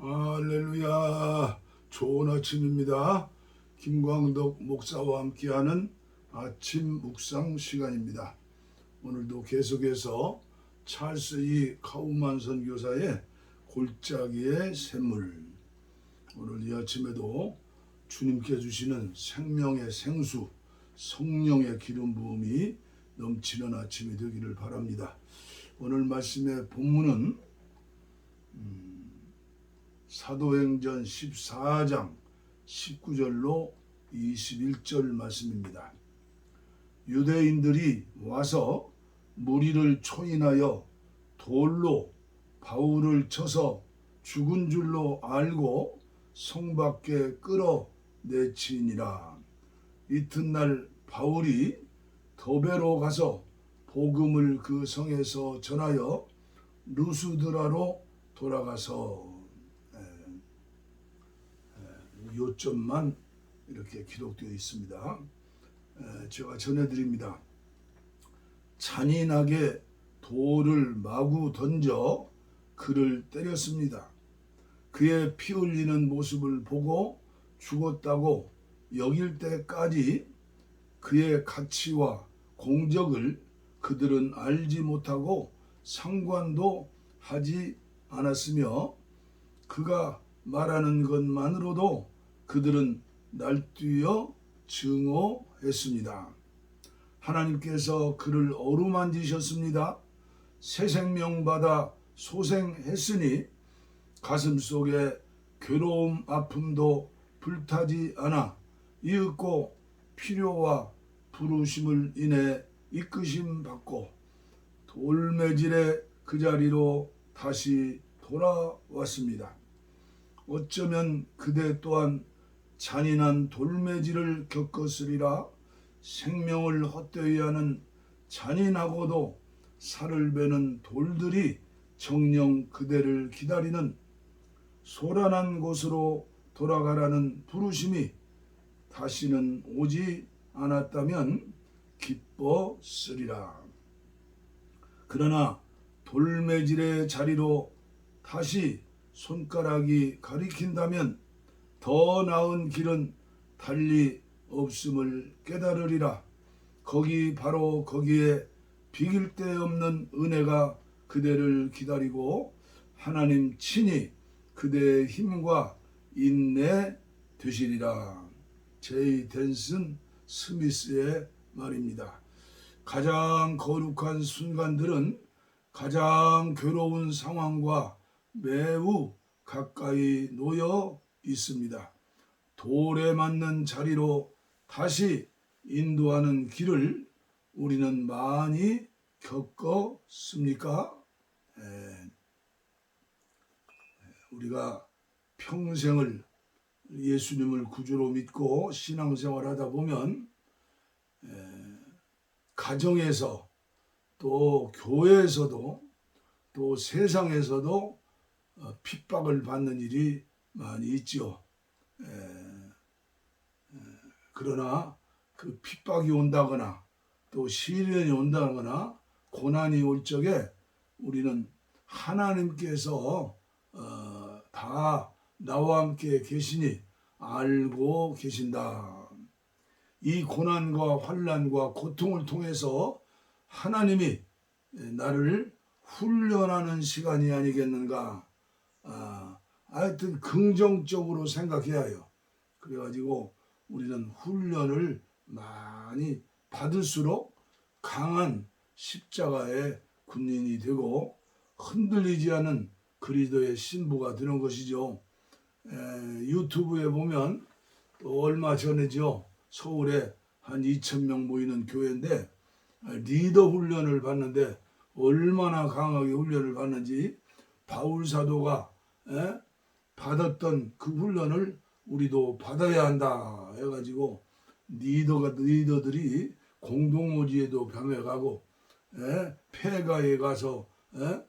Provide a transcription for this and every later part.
할렐루야. 좋은 아침입니다. 김광덕 목사와 함께하는 아침 묵상 시간입니다. 오늘도 계속해서 찰스 이 카우만 선교사의 골짜기의 샘물. 오늘 이 아침에도 주님께 주시는 생명의 생수, 성령의 기름 부음이 넘치는 아침이 되기를 바랍니다. 오늘 말씀의 본문은 사도행전 14장 19절로 21절 말씀입니다. 유대인들이 와서 무리를 초인하여 돌로 바울을 쳐서 죽은 줄로 알고 성 밖에 끌어내치니라. 이튿날 바울이 더베로 가서 복음을 그 성에서 전하여 루스드라로 돌아가서 요점만 이렇게 기록되어 있습니다. 에, 제가 전해드립니다. 잔인하게 돌을 마구 던져 그를 때렸습니다. 그의 피 흘리는 모습을 보고 죽었다고 여길 때까지 그의 가치와 공적을 그들은 알지 못하고 상관도 하지 않았으며 그가 말하는 것만으로도 그들은 날뛰어 증오했습니다. 하나님께서 그를 어루만지셨습니다. 새 생명 받아 소생했으니 가슴 속에 괴로움 아픔도 불타지 않아 이윽고 필요와 부르심을 인해 이끄심 받고 돌매질의 그 자리로 다시 돌아왔습니다. 어쩌면 그대 또한 잔인한 돌매질을 겪었으리라 생명을 헛되이 하는 잔인하고도 살을 베는 돌들이 정령 그대를 기다리는 소란한 곳으로 돌아가라는 부르심이 다시는 오지 않았다면 기뻤으리라. 그러나 돌매질의 자리로 다시 손가락이 가리킨다면 더 나은 길은 달리 없음을 깨달으리라. 거기 바로 거기에 비길 데 없는 은혜가 그대를 기다리고 하나님 친히 그대의 힘과 인내 되시리라. 제이 댄슨 스미스의 말입니다. 가장 거룩한 순간들은 가장 괴로운 상황과 매우 가까이 놓여 있습니다. 돌에 맞는 자리로 다시 인도하는 길을 우리는 많이 겪었습니까? 에, 우리가 평생을 예수님을 구주로 믿고 신앙생활 하다 보면 에, 가정에서 또 교회에서도 또 세상에서도 어, 핍박을 받는 일이 많이 있죠. 에, 에, 그러나 그 핍박이 온다거나 또 시련이 온다거나 고난이 올 적에 우리는 하나님께서 어, 다 나와 함께 계시니 알고 계신다. 이 고난과 환란과 고통을 통해서 하나님이 나를 훈련하는 시간이 아니겠는가. 아, 하여튼 긍정적으로 생각해야 해요. 그래가지고 우리는 훈련을 많이 받을수록 강한 십자가의 군인이 되고 흔들리지 않은 그리스도의 신부가 되는 것이죠. 에, 유튜브에 보면 또 얼마 전에죠. 서울에 한 2천 명 모이는 교회인데 리더 훈련을 받는데 얼마나 강하게 훈련을 받는지 바울 사도가 에? 받았던 그 훈련을 우리도 받아야 한다 해가지고 리더가 리더들이 공동모지에도 병해가고 에? 폐가에 가서 에?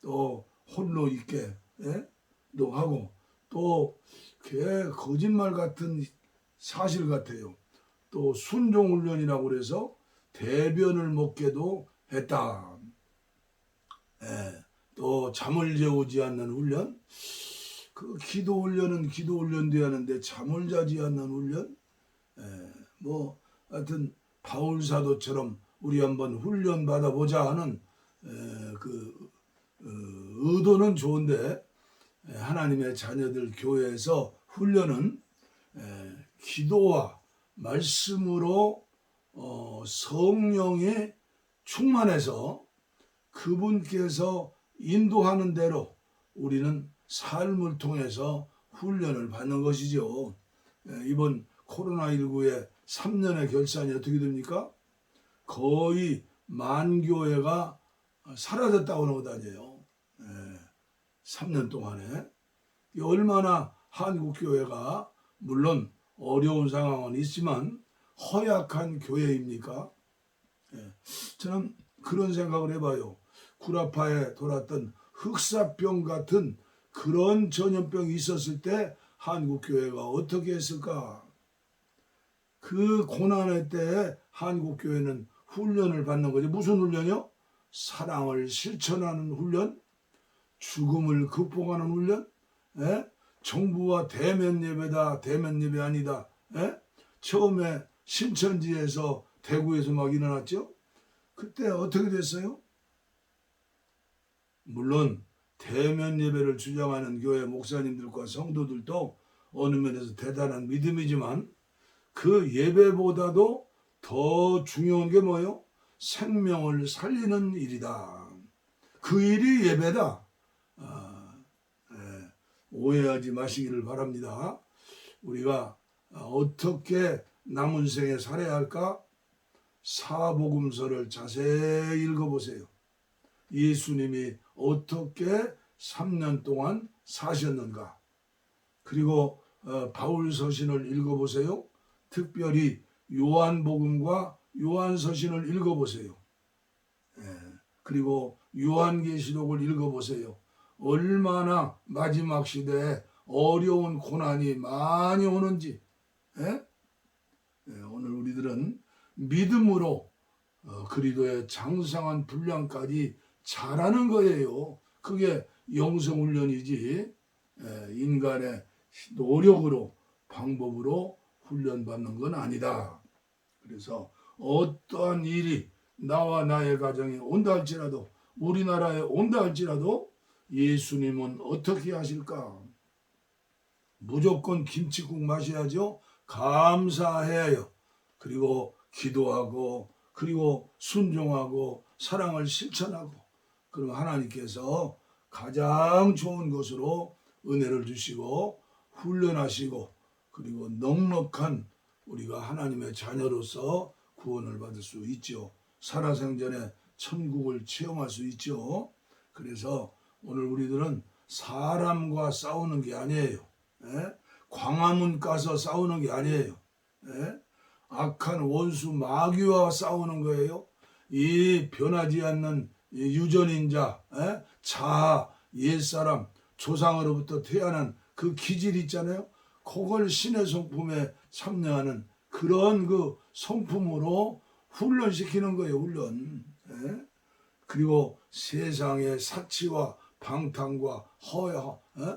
또 홀로 있게 에? 또 하고 또그 거짓말 같은 사실 같아요. 또 순종 훈련이라고 그래서 대변을 먹게도 했다. 예, 또 잠을 재우지 않는 훈련. 그 기도 훈련은 기도 훈련돼야 하는데 잠을 자지 않는 훈련? 에, 뭐 하여튼 바울 사도처럼 우리 한번 훈련 받아보자 하는 에, 그 어, 의도는 좋은데 에, 하나님의 자녀들 교회에서 훈련은 에, 기도와 말씀으로 어, 성령에 충만해서 그분께서 인도하는 대로 우리는 삶을 통해서 훈련을 받는 것이죠. 예, 이번 코로나19의 3년의 결산이 어떻게 됩니까? 거의 만 교회가 사라졌다고 나오다니요. 3년 동안에. 이 얼마나 한국 교회가 물론 어려운 상황은 있지만 허약한 교회입니까? 예, 저는 그런 생각을 해봐요. 구라파에 돌았던 흑사병 같은 그런 전염병이 있었을 때 한국 교회가 어떻게 했을까? 그 고난의 때에 한국 교회는 훈련을 받는 거죠. 무슨 훈련이요? 사랑을 실천하는 훈련, 죽음을 극복하는 훈련, 예? 정부와 대면 예배다, 대면 예배 아니다. 예? 처음에 신천지에서 대구에서 막 일어났죠. 그때 어떻게 됐어요? 물론 대면 예배를 주장하는 교회 목사님들과 성도들도 어느 면에서 대단한 믿음이지만 그 예배보다도 더 중요한 게 뭐예요? 생명을 살리는 일이다. 그 일이 예배다. 아, 예, 오해하지 마시기를 바랍니다. 우리가 어떻게 남은 생에 살아야 할까? 사복음서를 자세히 읽어보세요. 예수님이 어떻게 3년 동안 사셨는가? 그리고 어, 바울 서신을 읽어보세요. 특별히 요한복음과 요한서신을 읽어보세요. 예, 그리고 요한계시록을 읽어보세요. 얼마나 마지막 시대에 어려운 고난이 많이 오는지. 예? 예, 오늘 우리들은 믿음으로 어, 그리도의 장성한 분량까지 잘하는 거예요. 그게 영성훈련이지 예, 인간의 노력으로 방법으로 훈련받는 건 아니다. 그래서 어떠한 일이 나와 나의 가정에 온다 할지라도 우리나라에 온다 할지라도 예수님은 어떻게 하실까? 무조건 김치국 마셔야죠. 감사해요. 그리고 기도하고 그리고 순종하고 사랑을 실천하고 그럼 하나님께서 가장 좋은 것으로 은혜를 주시고 훈련하시고 그리고 넉넉한 우리가 하나님의 자녀로서 구원을 받을 수 있죠. 살아생전에 천국을 체험할 수 있죠. 그래서 오늘 우리들은 사람과 싸우는 게 아니에요. 예? 광화문 가서 싸우는 게 아니에요. 예? 악한 원수 마귀와 싸우는 거예요. 이 변하지 않는 유전인자, 에? 자, 옛사람, 조상으로부터 태어난 그 기질 있잖아요. 그걸 신의 성품에 참여하는 그런 그 성품으로 훈련시키는 거예요, 훈련. 에? 그리고 세상의 사치와 방탕과 허여, 에?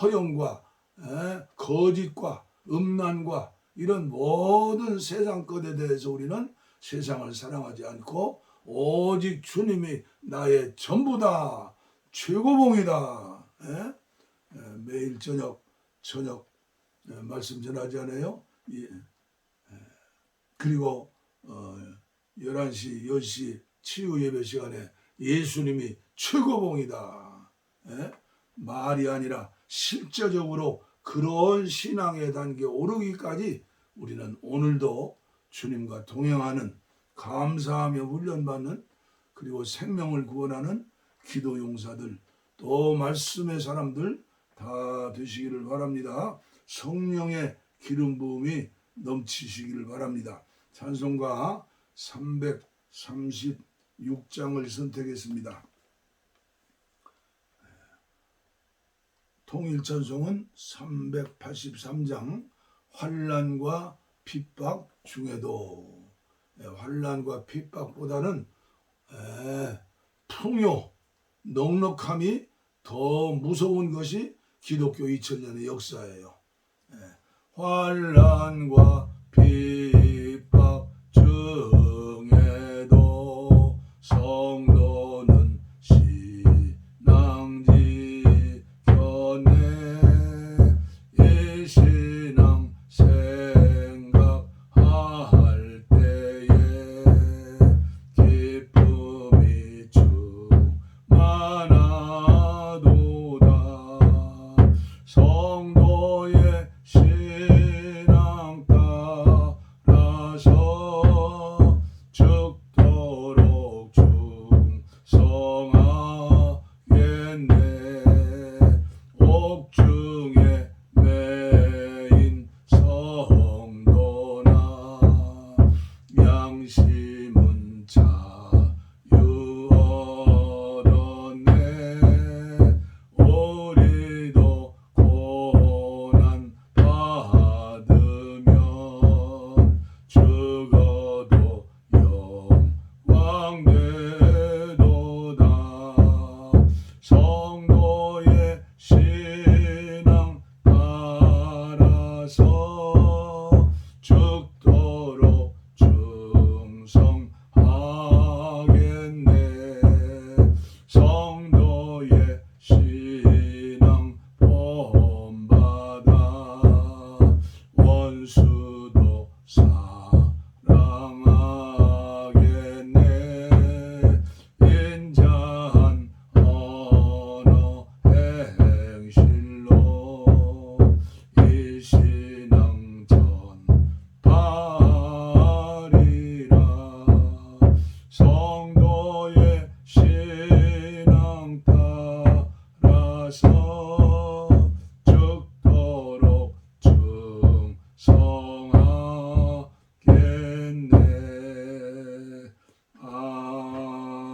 허영과 에? 거짓과 음란과 이런 모든 세상 것에 대해서 우리는 세상을 사랑하지 않고 오직 주님이 나의 전부다 최고봉이다 에? 에, 매일 저녁 저녁 에, 말씀 전하지 않아요? 예. 에, 그리고 어, 11시 10시 치유 예배 시간에 예수님이 최고봉이다 에? 말이 아니라 실제적으로 그런 신앙의 단계에 오르기까지 우리는 오늘도 주님과 동행하는 감사하며 훈련받는 그리고 생명을 구원하는 기도 용사들 또 말씀의 사람들 다 되시기를 바랍니다. 성령의 기름 부음이 넘치시기를 바랍니다. 찬송가 336장을 선택했습니다. 통일 찬송은 383장 환란과 핍박 중에도 예, 환란과 핍박보다는 에, 풍요, 넉넉함이 더 무서운 것이 기독교 2000년의 역사예요. 예. 환란과 핍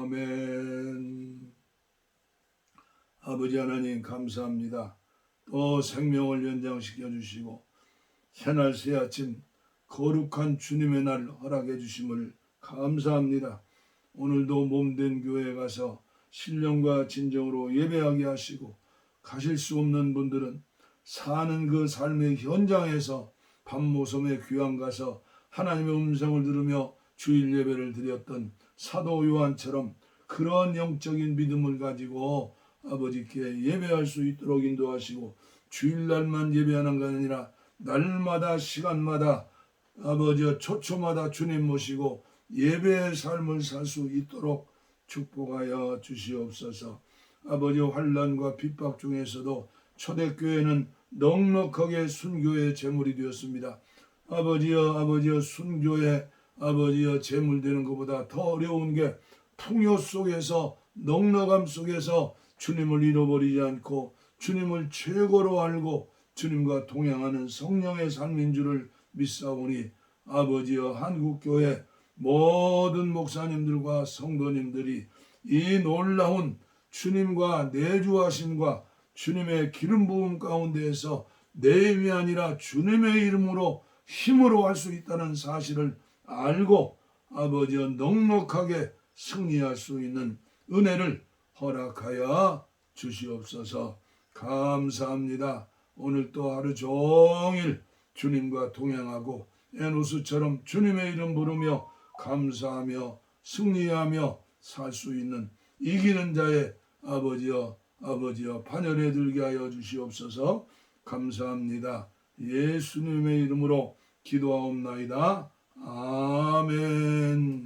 아멘. 아버지 하나님 감사합니다. 또 생명을 연장시켜 주시고 새날 새 아침 거룩한 주님의 날 허락해 주심을 감사합니다. 오늘도 몸된 교회에 가서 신령과 진정으로 예배하게 하시고 가실 수 없는 분들은 사는 그 삶의 현장에서 밤모섬에 귀한 가서 하나님의 음성을 들으며 주일 예배를 드렸던 사도 요한처럼 그런 영적인 믿음을 가지고 아버지께 예배할 수 있도록 인도하시고 주일날만 예배하는 게 아니라 날마다 시간마다 아버지와 초초마다 주님 모시고 예배의 삶을 살 수 있도록 축복하여 주시옵소서. 아버지 환란과 핍박 중에서도 초대교회는 넉넉하게 순교의 제물이 되었습니다. 아버지여 아버지여 순교의 아버지여 제물 되는 것보다 더 어려운 게 풍요 속에서 넉넉함 속에서 주님을 잃어버리지 않고 주님을 최고로 알고 주님과 동행하는 성령의 삶인 줄을 믿사오니 아버지여 한국교회 모든 목사님들과 성도님들이 이 놀라운 주님과 내주하심과 주님의 기름 부음 가운데에서 내 힘이 아니라 주님의 이름으로 힘으로 할 수 있다는 사실을 알고 아버지여 넉넉하게 승리할 수 있는 은혜를 허락하여 주시옵소서 감사합니다. 오늘 또 하루 종일 주님과 동행하고 에노스처럼 주님의 이름 부르며 감사하며 승리하며 살 수 있는 이기는 자의 아버지여 아버지여 반열에 들게 하여 주시옵소서 감사합니다. 예수님의 이름으로 기도하옵나이다. 아멘.